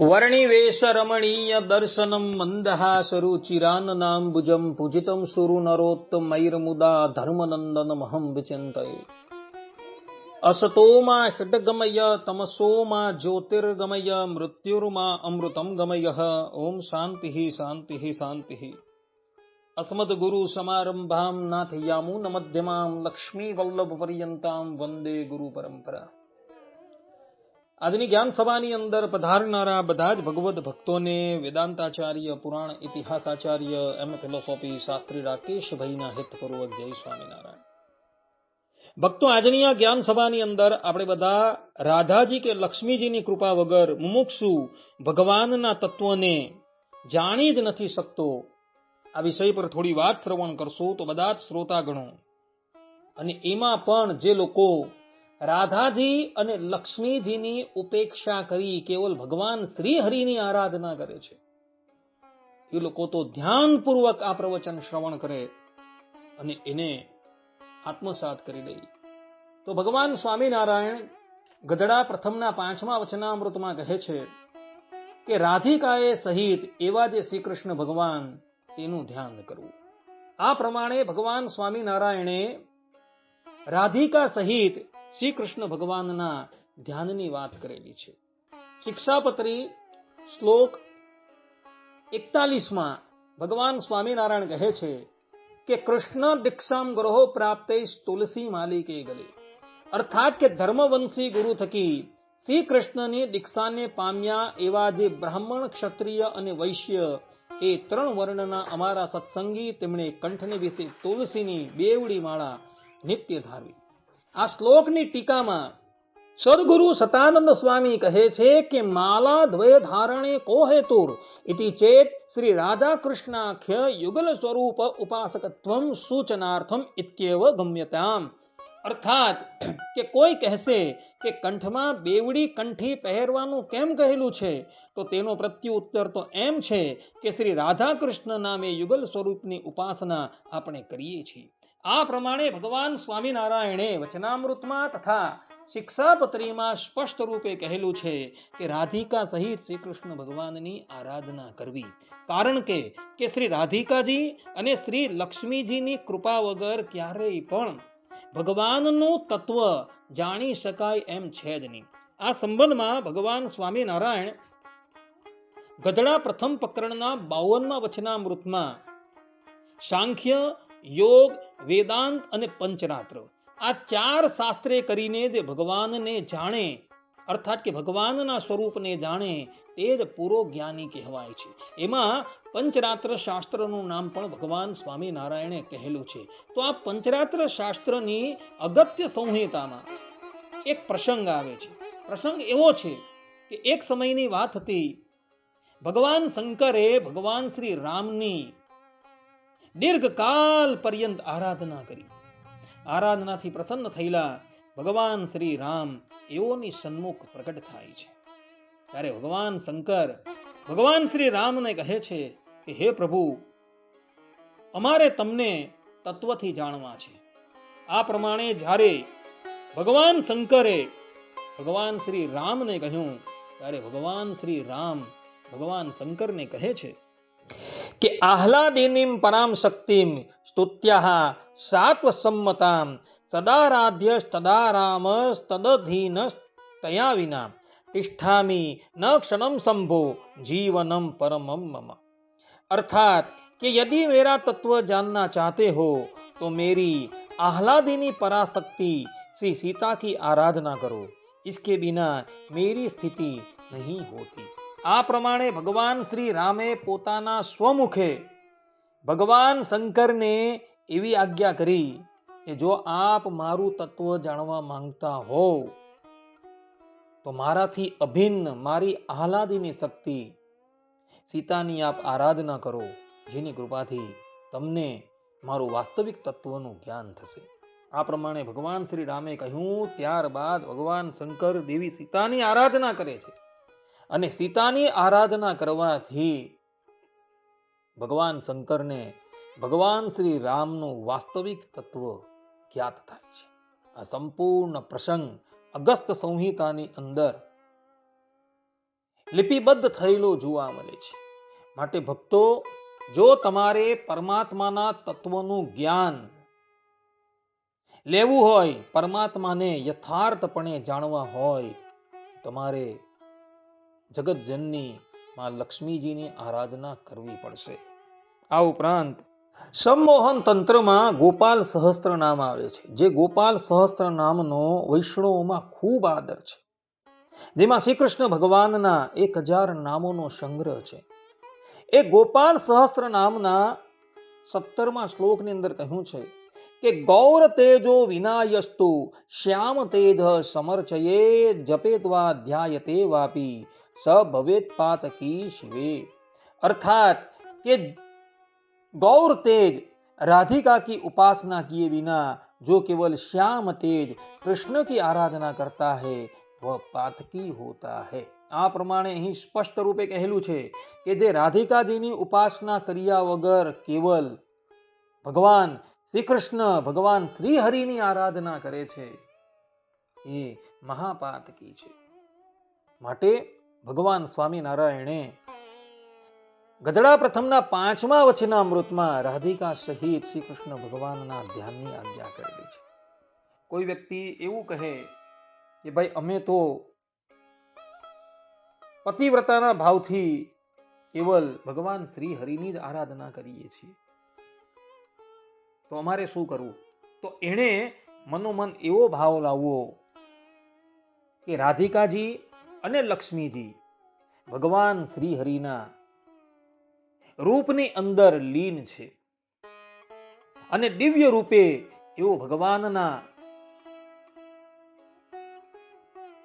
वर्णिवेशरमणीय दर्शनम् मन्दहासरुचिरान्नाम्बुजम् पूजितम् सुरुनरोत्तमैर्मुदा धर्मनन्दनमहम् विचिन्तये। असतो मा हृड्गमय तमसो मा ज्योतिर्गमय मृत्युर्मा अमृतम् गमयः। ॐ शान्तिः शान्तिः शान्तिः। अस्मद्गुरुसमारम्भाम् नाथयामून मध्यमाम् लक्ष्मीवल्लभपर्यन्ताम् वन्दे गुरुपरम्परा। આજની જ્ઞાન સભાની અંદર પધારનારા બધા જ ભગવદ્ ભક્તોને વેદાંતાચાર્ય, પુરાણ ઇતિહાસાચાર્ય, એમ ફિલોસોફી શાસ્ત્રી રાકેશભાઈના હિતપૂર્વક જય સ્વામિનારાયણ. ભક્તો, આજની આ જ્ઞાન સભાની અંદર આપણે બધા રાધાજી કે લક્ષ્મીજીની કૃપા વગર મુમુક્ષુ ભગવાનના તત્વને જાણી જ નથી શકતો. આ વિષય પર થોડી વાત શ્રવણ કરશો તો બધા જ શ્રોતાગણો. અને એમાં પણ જે લોકો રાધાજી અને લક્ષ્મીજીની ઉપેક્ષા કરી કેવલ ભગવાન શ્રી હરિની આરાધના કરે છે. એ લોકો તો ધ્યાનપૂર્વક આ પ્રવચન શ્રવણ કરે અને એને આત્મસાત કરી લે તો ભગવાન સ્વામિનારાયણ ગધડા પ્રથમના પાંચમા વચનામૃતમાં કહે છે કે રાધિકાએ સહિત એવા જે શ્રી કૃષ્ણ ભગવાન તેનું ધ્યાન કરવું. આ પ્રમાણે ભગવાન સ્વામિનારાયણે રાધિકા સહિત શ્રી કૃષ્ણ ભગવાનના ધ્યાનની વાત કરેલી છે. શિક્ષાપત્રી શ્લોક એકતાલીસમાં ભગવાન સ્વામિનારાયણ કહે છે કે, કૃષ્ણ દીક્ષામ ગ્રહો પ્રાપ્ત તુલસી માલિકે ગલે અર્થાત કે, ધર્મવંશી ગુરુ થકી શ્રી કૃષ્ણની દીક્ષાને પામ્યા એવા જે બ્રાહ્મણ, ક્ષત્રિય અને વૈશ્ય એ ત્રણ વર્ણના અમારા સત્સંગી તેમણે કંઠને વિશે તુલસીની બેવડી માળા નિત્ય ધારવી. આ શ્લોકની ટીકામાં, સદગુરુ સતાનંદ સ્વામી કહે છે કે માલા દ્વય ધારણે કો હેતુર ઇતિ ચેત શ્રી રાધા કૃષ્ણાખ્ય યુગલ સ્વરૂપ ઉપાસકત્વમ સૂચનાર્થમ ઇત્યેવ ગમ્યતામ. અર્થાત, કે કોઈ કહેશે કે કંઠમાં બેવડી કંઠી પહેરવાનું કેમ કહેલું છે, તો તેનો પ્રત્યુત્તર તો એમ છે કે શ્રી રાધા કૃષ્ણ નામે યુગલ સ્વરૂપની ઉપાસના આપણે કરીએ છીએ. આ પ્રમાણે ભગવાન સ્વામિનારાયણે વચનામૃતમાં તથા શિક્ષાપત્રીમાં સ્પષ્ટ રૂપે કહેલું છે કે રાધિકા સહિત શ્રી કૃષ્ણ ભગવાનની આરાધના કરવી. કારણ કે કે શ્રી રાધિકાજી અને શ્રી લક્ષ્મીજીની કૃપા વગર ક્યારેય પણ ભગવાનનું તત્વ જાણી શકાય એમ છે જ નહીં. આ સંબંધમાં ભગવાન સ્વામિનારાયણ ગધડા પ્રથમ પ્રકરણના બાવનમાં વચનામૃતમાં સાંખ્ય યોગ, વેદાંત અને પંચરાત્ર આ ચાર શાસ્ત્રે કરીને જે ભગવાનને જાણે, અર્થાત કે ભગવાનના સ્વરૂપને જાણે, તે જ પૂરો જ્ઞાની કહેવાય છે. એમાં પંચરાત્ર શાસ્ત્રનું નામ પણ ભગવાન સ્વામિનારાયણે કહેલું છે. તો આ પંચરાત્ર શાસ્ત્રની અગત્ય સંહિતામાં એક પ્રસંગ આવે છે. પ્રસંગ એવો છે કે એક સમયની વાત હતી, ભગવાન શંકરે ભગવાન શ્રી રામની દીર્ઘકાલ પર્યંત આરાધના કરી આરાધનાથી પ્રસન્ન થયેલા ભગવાન શ્રી રામ એઓની સન્મુખ પ્રગટ થાય છે. ત્યારે ભગવાન શંકર, ભગવાન શ્રી રામને કહે છે કે, હે પ્રભુ, અમારે તમને તત્વથી જાણવા છે. આ પ્રમાણે જ્યારે ભગવાન શંકરે ભગવાન શ્રી રામને કહ્યું, ત્યારે ભગવાન શ્રી રામ ભગવાન શંકરને કહે છે कि आह्लादिनी पराम शक्ति स्तुत्या सात्वसम्मताम सदाराध्यस्तदा रामस्तदधीनस्तया विना। तिष्ठामि न क्षण संभो जीवनम परम मम। अर्थात कि यदि मेरा तत्व जानना चाहते हो तो मेरी आह्लादिनी पराशक्ति श्री सीता की आराधना करो। इसके बिना मेरी स्थिति नहीं होती। આ પ્રમાણે ભગવાન શ્રી રામે પોતાના સ્વમુખે ભગવાન શંકરને એવી આજ્ઞા કરી કે જો આપ મારું તત્વ જાણવા માંગતા હોવ, તો મારાથી અભિન્ન, મારી આહલાદીની શક્તિ સીતાની આપ આરાધના કરો, જેની કૃપાથી તમને મારું વાસ્તવિક તત્વનું જ્ઞાન થશે. આ પ્રમાણે ભગવાન શ્રી રામે કહ્યું, ત્યારબાદ ભગવાન શંકર દેવી સીતાની આરાધના કરે છે. અને સીતાની આરાધના કરવાથી ભગવાન શંકરને ભગવાન શ્રી રામનું વાસ્તવિક તત્વ જ્ઞાત થાય છે. આ સંપૂર્ણ પ્રસંગ અગસ્ત સંહિતાની અંદર લિપિબદ્ધ થયેલો જોવા મળે છે. માટે ભક્તો, જો તમારે પરમાત્માના તત્વનું જ્ઞાન લેવું હોય, પરમાત્માને યથાર્થપણે જાણવા હોય તમારે જગતજનની માં લક્ષ્મીજીની આરાધના કરવી પડશે. આ ઉપરાંત સંમોહન તંત્રમાં ગોપાલ સહસ્ત્ર નામ આવે છે, જે ગોપાલ સહસ્ત્ર નામનો વૈષ્ણવોમાં ખૂબ આદર છે. જેમાં શ્રી કૃષ્ણ ભગવાનના એક હજાર નામોનો સંગ્રહ છે. એ ગોપાલ સહસ્ત્ર નામના સત્તરમા શ્લોકની અંદર કહ્યું છે કે, ગૌર તેજો વિનાયસ્તુ, શ્યામ તેજ સમર્ચયે જપેત્વા ધ્યાયતે વાપી સ ભવેત પાતકી શિવે अर्थात कि गौर तेज राधिका की उपासना किए बिना जो केवल श्याम तेज कृष्ण की आराधना करता है वह पातकी होता है આ પ્રમાણે અહીં સ્પષ્ટ રૂપે કહેલું છે કે જે રાધિકાજીની ઉપાસના કર્યા વગર કેવલ ભગવાન શ્રી કૃષ્ણ ભગવાન શ્રી હરિની આરાધના કરે છે એ મહાપાતકી છે માટે ભગવાન સ્વામિનારાયણે ગધડા પ્રથમના પાંચમા વચનામૃતમાં રાધિકા સહિત શ્રી કૃષ્ણ ભગવાનના ધ્યાનની આજ્ઞા કરેલી છે. કોઈ વ્યક્તિ એવું કહે કે ભાઈ, અમે તો પતિવ્રતાના ભાવથી કેવલ ભગવાન શ્રી હરિની જ આરાધના કરીએ છીએ. તો અમારે શું કરવું? તો એણે મનોમન એવો ભાવ લાવવો કે રાધિકાજી અને લક્ષ્મીજી ભગવાન શ્રી રૂપની અંદર લીન છે. અને દિવ્ય રૂપે એવો ભગવાનના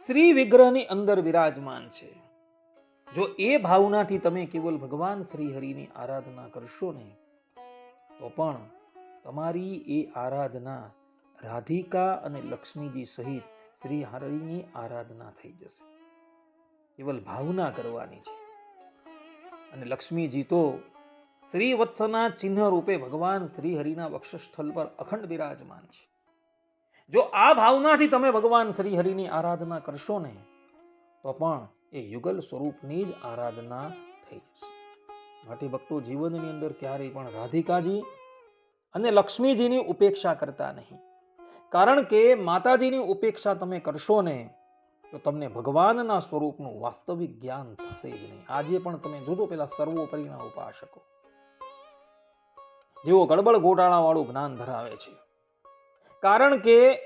શ્રી વિગ્રહની અંદર વિરાજમાન છે. જો એ ભાવનાથી તમે કેવલ ભગવાન શ્રી હરિની આરાધના કરશો ને, તો પણ તમારી એ આરાધના રાધિકા અને લક્ષ્મીજી સહિત શ્રી હરિની આરાધના થઈ જશે. કેવલ ભાવના કરવાની છે. અને લક્ષ્મીજી તો શ્રી વત્સના ચિહ્ન રૂપે ભગવાન શ્રી હરિના વક્ષસ્થળ પર અખંડ બિરાજમાન છે. જો આ ભાવનાથી તમે ભગવાન શ્રી હરિની આરાધના કરશો ને, તો પણ એ યુગલ સ્વરૂપની જ આરાધના થઈ જશે. માટે ભક્તો જીવનની અંદર ક્યારેય પણ રાધિકાજી અને લક્ષ્મીજીની ઉપેક્ષા કરતા નહીં. કારણ કે માતાજીની ઉપેક્ષા તમે કરશો ને તો તમને ભગવાનના સ્વરૂપનું વાસ્તવિક જ્ઞાન થશે જ નહીં. આજે પણ તમે જોજો પેલા સર્વોપરીના ઉપાસકો. જેઓ ગડબડ ગોટાળા વાળું જ્ઞાન ધરાવે છે. કારણ કે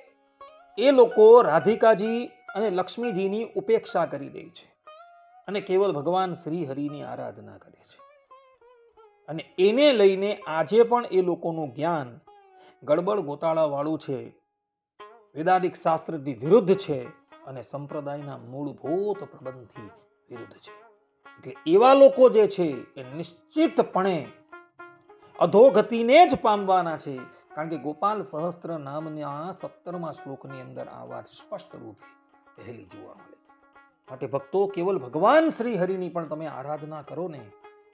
એ લોકો રાધિકાજી અને લક્ષ્મીજીની ઉપેક્ષા કરી દે છે અને કેવલ ભગવાન શ્રી હરિની આરાધના કરે છે. અને એને લઈને આજે પણ એ લોકોનું જ્ઞાન ગડબડ ગોટાળા વાળું છે. વેદાંતિક શાસ્ત્રથી વિરુદ્ધ છે. અને સંપ્રદાયના મૂળભૂત પ્રબંધથી વિરુદ્ધ છે. એટલે એવા લોકો જે છે એ નિશ્ચિતપણે અધોગતિને જ પામવાના છે. કારણ કે ગોપાલ સહસ્ત્ર નામના સત્તરમા શ્લોકની અંદર આ વાત સ્પષ્ટ રૂપે પહેલી જોવા મળે માટે ભક્તો, કેવલ ભગવાન શ્રી હરિની પણ તમે આરાધના કરો ને,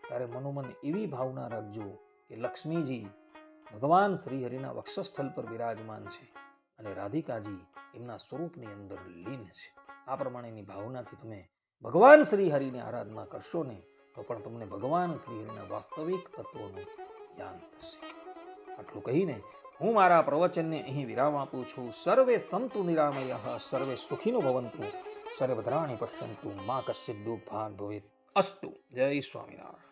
ત્યારે મનોમન એવી ભાવના રાખજો કે લક્ષ્મીજી ભગવાન શ્રી હરિના વક્ષસ્થળ પર બિરાજમાન છે. અને રાધિકાજી એમના સ્વરૂપની અંદર લીન છે. આ પ્રમાણેની ભાવનાથી તમે ભગવાન શ્રી આરાધના કરશો ને, તો પણ તમને ભગવાન શ્રી વાસ્તવિક તત્વોનું જ્ઞાન થશે. આટલું કહીને હું મારા પ્રવચનને અહીં વિરામ આપું છું. સર્વે સંતુ નિરામય, સર્વે સુખીનો ભવંતુ, સર્વધરાણી પશ્યંતુ, મા કશ્ચિત દુઃખ ભાગ ભવેત અસ્તુ. જય સ્વામિનારાયણ.